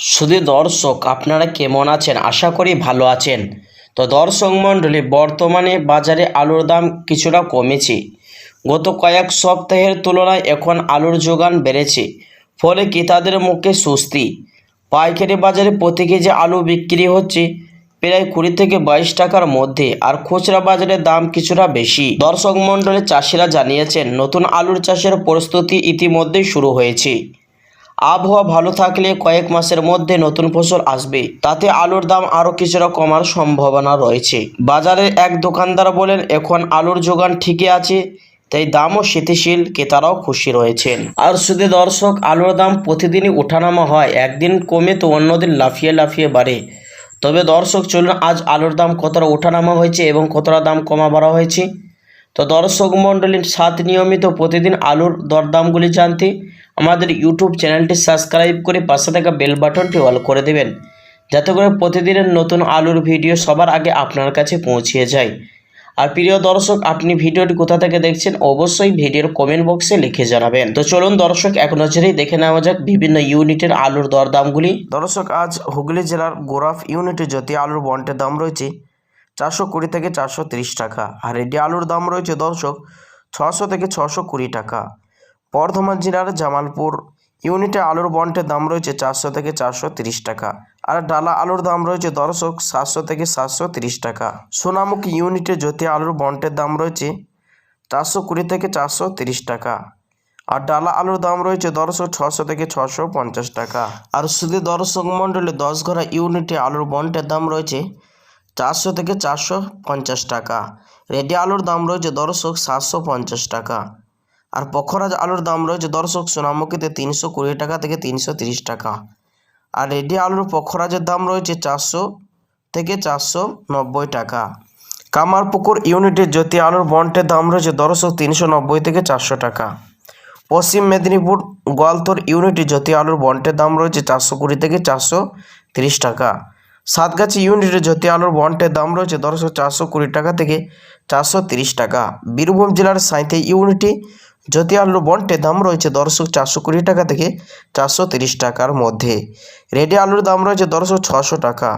শুধু দর্শক, আপনারা কেমন আছেন? আশা করি ভালো আছেন। তো দর্শক মণ্ডলী, বর্তমানে বাজারে আলুর দাম কিছুটা কমেছে। গত কয়েক সপ্তাহের তুলনায় এখন আলুর যোগান বেড়েছে, ফলে ক্রেতাদের মুখে স্বস্তি? পাইকারি বাজারে প্রতি কেজি আলু বিক্রি হচ্ছে প্রায় কুড়ি থেকে বাইশ টাকার মধ্যে, আর খুচরা বাজারে দাম কিছুটা বেশি। দর্শক মণ্ডলী, চাষিরা জানিয়েছেন, নতুন আলুর চাষের প্রস্তুতি ইতিমধ্যেই শুরু হয়েছে। আবহাওয়া ভালো থাকলে কয়েক মাসের মধ্যে নতুন ফসল আসবে। তাতে আলুর দাম আরও কিছুটা কমার সম্ভাবনা রয়েছে। বাজারের এক দোকানদার বলেন, এখন আলুর যোগান ঠিকই আছে, তাই দামও স্থিতিশীল, ক্রেতারাও খুশি রয়েছেন। আর শুধু দর্শক, আলুর দাম প্রতিদিনই ওঠানামা হয়, একদিন কমে তো অন্যদিন লাফিয়ে লাফিয়ে বাড়ে। তবে দর্শক, চলুন, আজ আলুর দাম কতটা ওঠানামা হয়েছে এবং কতটা দাম কমা বাড়া হয়েছে? তো দর্শক মণ্ডলীর সাথে নিয়মিত প্রতিদিন আলুর দরদামগুলি জানতে আমাদের ইউটিউব চ্যানেলটি সাবস্ক্রাইব করে পাশে থাকা বেল বাটনটি অল করে দেবেন, যাতে করে প্রতিদিনের নতুন আলুর ভিডিও সবার আগে আপনার কাছে পৌঁছিয়ে যায়। আর প্রিয় দর্শক, আপনি ভিডিওটি কোথা থেকে দেখছেন অবশ্যই ভিডিওর কমেন্ট বক্সে লিখে জানাবেন। তো চলুন দর্শক, এক নজরেই দেখে নেওয়া যাক বিভিন্ন ইউনিটের আলুর দরদামগুলি। দর্শক, আজ হুগলি জেলার গোরাফ ইউনিটে যদি আলুর বন্টের দাম রয়েছে চারশো কুড়ি থেকে চারশো টাকা, আর রেডি আলুর দাম রয়েছে দর্শক ছশো থেকে ছশো কুড়ি টাকা। বর্ধমান জেলার জামালপুর ইউনিটে আলুর বন্টের দাম রয়েছে চারশো থেকে চারশো তিরিশ টাকা আর ডালা আলুর দাম রয়েছে দর্শক সাতশো থেকে সাতশো তিরিশ টাকা। সোনামুখী ইউনিটে জ্যোতি আলুর বন্টের দাম রয়েছে চারশো কুড়ি থেকে চারশো তিরিশ টাকা আর ডালা আলুর দাম রয়েছে দর্শক ছশো থেকে ছশো পঞ্চাশ টাকা। আর শুধু দর্শক মণ্ডলে দশ ঘরা ইউনিটে আলুর বন্টের দাম রয়েছে চারশো থেকে চারশো পঞ্চাশ টাকা। রেডি আলুর দাম রয়েছে দর্শক সাতশো পঞ্চাশ টাকা। আর পখরাজ আলুর দাম রয়েছে দর্শক সোনামুখীতে তিনশো কুড়ি টাকা থেকে তিনশো তিরিশ টাকা। আর রেডি আলুর পখরাজের দাম রয়েছে চারশো থেকে চারশো নব্বই টাকা। কামারপুকুর ইউনিটের জ্যোতি আলুর বন্টের দাম রয়েছে দর্শক তিনশো নব্বই থেকে চারশো টাকা। পশ্চিম মেদিনীপুর গোয়ালতোর ইউনিটে জ্যোতি আলুর বন্টের দাম রয়েছে চারশো কুড়ি থেকে চারশো তিরিশ টাকা। সাতগাছি ইউনিটে জ্যোতি আলুর বন্টের দাম রয়েছে দশশো চারশো কুড়ি টাকা থেকে চারশো তিরিশ টাকা। বীরভূম জেলার সাঁইতে ইউনিটে জ্যোতি আলুর বন্টের দাম রয়েছে দশশো চারশো কুড়ি টাকা থেকে চারশো তিরিশ টাকার মধ্যে। রেডি আলুর দাম রয়েছে দশশো ছশো টাকা।